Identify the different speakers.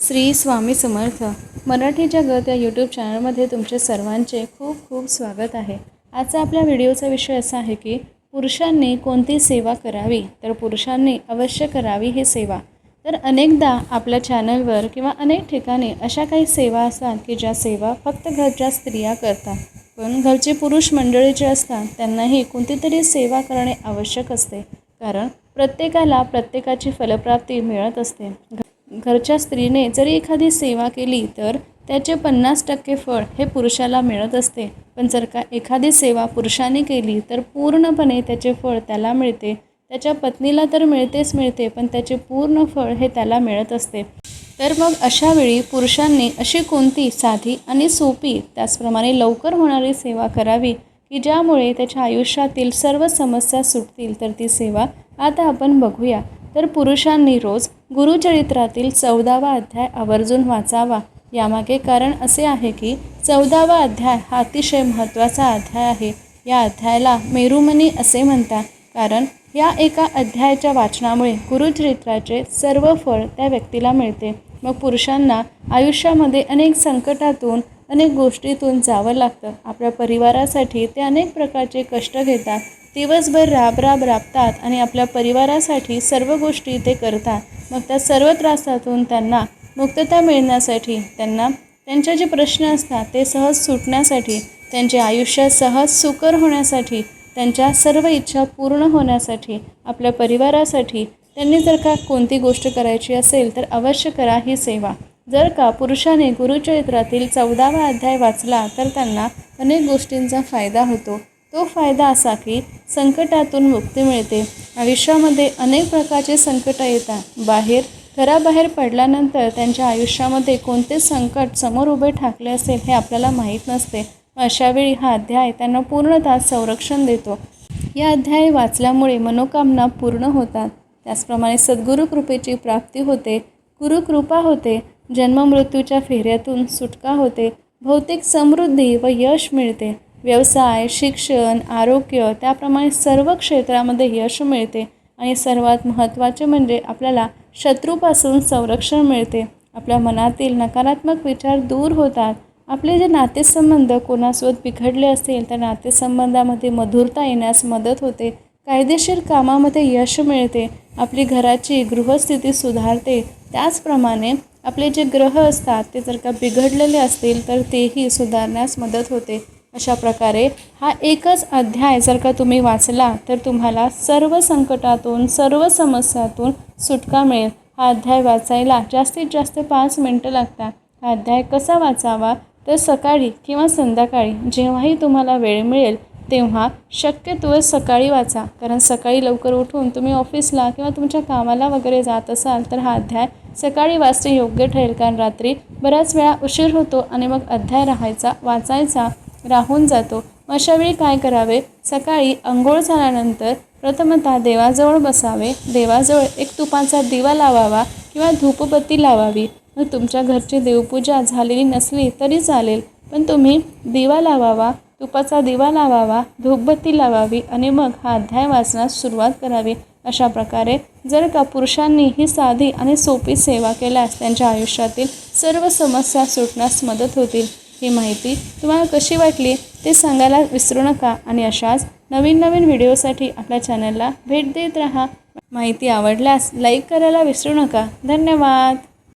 Speaker 1: श्री स्वामी समर्थ. मराठी जगत या यूट्यूब चॅनलमध्ये तुमचे सर्वांचे खूप खूप स्वागत आहे. आजचा आपल्या व्हिडिओचा विषय असा आहे की पुरुषांनी कोणती सेवा करावी? तर पुरुषांनी अवश्य करावी ही सेवा. तर अनेकदा आपल्या चॅनलवर किंवा अनेक ठिकाणी अशा काही सेवा असतात की ज्या सेवा फक्त घरच्या स्त्रिया करतात. पण घरचे पुरुष मंडळी जे असतात त्यांनाही कोणती तरी सेवा करणे आवश्यक असते. कारण प्रत्येकाला प्रत्येकाची फलप्राप्ती मिळत असते. घरच्या स्त्रीने जरी एखादी सेवा केली तर त्याचे पन्नास टक्के फळ हे पुरुषाला मिळत असते. पण जर का एखादी सेवा पुरुषाने केली तर पूर्णपणे त्याचे फळ त्याला मिळते. त्याच्या पत्नीला तर मिळतेच मिळते पण त्याचे पूर्ण फळ हे त्याला मिळत असते. तर मग अशा वेळी पुरुषांनी अशी कोणती साधी आणि सोपी त्याचप्रमाणे लवकर होणारी सेवा करावी की ज्यामुळे त्याच्या आयुष्यातील सर्व समस्या सुटतील तर ती सेवा आता आपण बघूया. तर पुरुषांनी रोज गुरुचरित्रातील चौदावा अध्याय आवर्जून वाचावा. यामागे कारण असे आहे की चौदावा अध्याय हा अतिशय महत्त्वाचा अध्याय आहे. या अध्यायाला मेरुमनी असे म्हणतात. कारण या एका अध्यायाच्या वाचनामुळे गुरुचरित्राचे सर्व फळ त्या व्यक्तीला मिळते. मग पुरुषांना आयुष्यामध्ये अनेक संकटातून अनेक गोष्टीतून जावं लागतं. आपल्या परिवारासाठी ते अनेक प्रकारचे कष्ट घेतात. दिवसभर राब राब राबतात आणि आपल्या परिवारासाठी सर्व गोष्टी ते करतात. मग त्या सर्व त्रासातून त्यांना मुक्तता मिळण्यासाठी त्यांना त्यांचे जे प्रश्न असतात ते सहज सुटण्यासाठी त्यांचे आयुष्य सहज सुकर होण्यासाठी त्यांच्या सर्व इच्छा पूर्ण होण्यासाठी आपल्या परिवारासाठी त्यांनी जर का कोणती गोष्ट करायची असेल तर अवश्य करा ही सेवा. जर का पुरुषाने गुरुचरित्रातील चौदावा अध्याय वाचला तर त्यांना अनेक गोष्टींचा फायदा होतो. तो फायदा असा की संकटातून मुक्ती मिळते. आयुष्यामध्ये अनेक प्रकारचे संकट येतात. बाहेर घराबाहेर पडल्यानंतर त्यांच्या आयुष्यामध्ये कोणते संकट समोर उभे ठाकले असेल हे आपल्याला माहीत नसते. अशावेळी हा अध्याय त्यांना पूर्णतः संरक्षण देतो. या अध्याय वाचल्यामुळे मनोकामना पूर्ण होतात. त्याचप्रमाणे सद्गुरू कृपेची प्राप्ती होते गुरुकृपा होते जन्ममृत्यूच्या फेऱ्यातून सुटका होते. भौतिक समृद्धी व यश मिळते. व्यवसाय शिक्षण आरोग्य त्याप्रमाणे सर्व क्षेत्रामध्ये यश मिळते. आणि सर्वात महत्त्वाचे म्हणजे आपल्याला शत्रूपासून संरक्षण मिळते. आपल्या मनातील नकारात्मक विचार दूर होतात. आपले जे नातेसंबंध कोणासोबत बिघडले असतील त्या नातेसंबंधामध्ये मधुरता येण्यास मदत होते. कायदेशीर कामामध्ये यश मिळते. आपली घराची गृहस्थिती सुधारते. त्याचप्रमाणे आपले जे ग्रह असतात ते जर का बिघडलेले असतील तर तेही सुधारण्यास मदत होते. अशा प्रकारे हा एकच अध्याय जर का तुम्ही वाचला तर तुम्हाला सर्व संकटातून सर्व समस्यातून सुटका मिळेल. हा अध्याय वाचायला जास्तीत जास्त पाच मिनटं लागतात. हा अध्याय कसा वाचावा? तर सकाळी किंवा संध्याकाळी जेव्हाही तुम्हाला वेळ मिळेल तेव्हा शक्यतो सकाळी वाचा. कारण सकाळी लवकर उठून तुम्ही ऑफिसला किंवा तुमच्या कामाला वगैरे जात असाल तर हा अध्याय सकाळी वाचणे योग्य ठरेल कारण रात्री बऱ्याच वेळा उशीर होतो आणि मग अध्याय राहायचा वाचायचा राहून जातो. मग अशावेळी काय करावे? सकाळी आंघोळ झाल्यानंतर प्रथमतः देवाजवळ बसावे. देवाजवळ एक तुपाचा दिवा लावावा किंवा धूपबत्ती लावावी. मग तुमच्या घरची देवपूजा झालेली नसली तरी चालेल पण तुम्ही दिवा लावावा तुपाचा दिवा लावावा धूपबत्ती लावावी आणि मग हा अध्याय वाचण्यास सुरुवात करावी. अशा प्रकारे जर का पुरुषांनी ही साधी आणि सोपी सेवा केल्यास त्यांच्या आयुष्यातील सर्व समस्या सुटण्यास मदत होतील. ही माहिती तुम्हाला कशी वाटली ते सांगायला विसरू नका आणि अशाच नवीन नवीन व्हिडिओसाठी आपल्या चॅनलला भेट देत राहा. माहिती आवडल्यास लाईक करायला विसरू नका. धन्यवाद.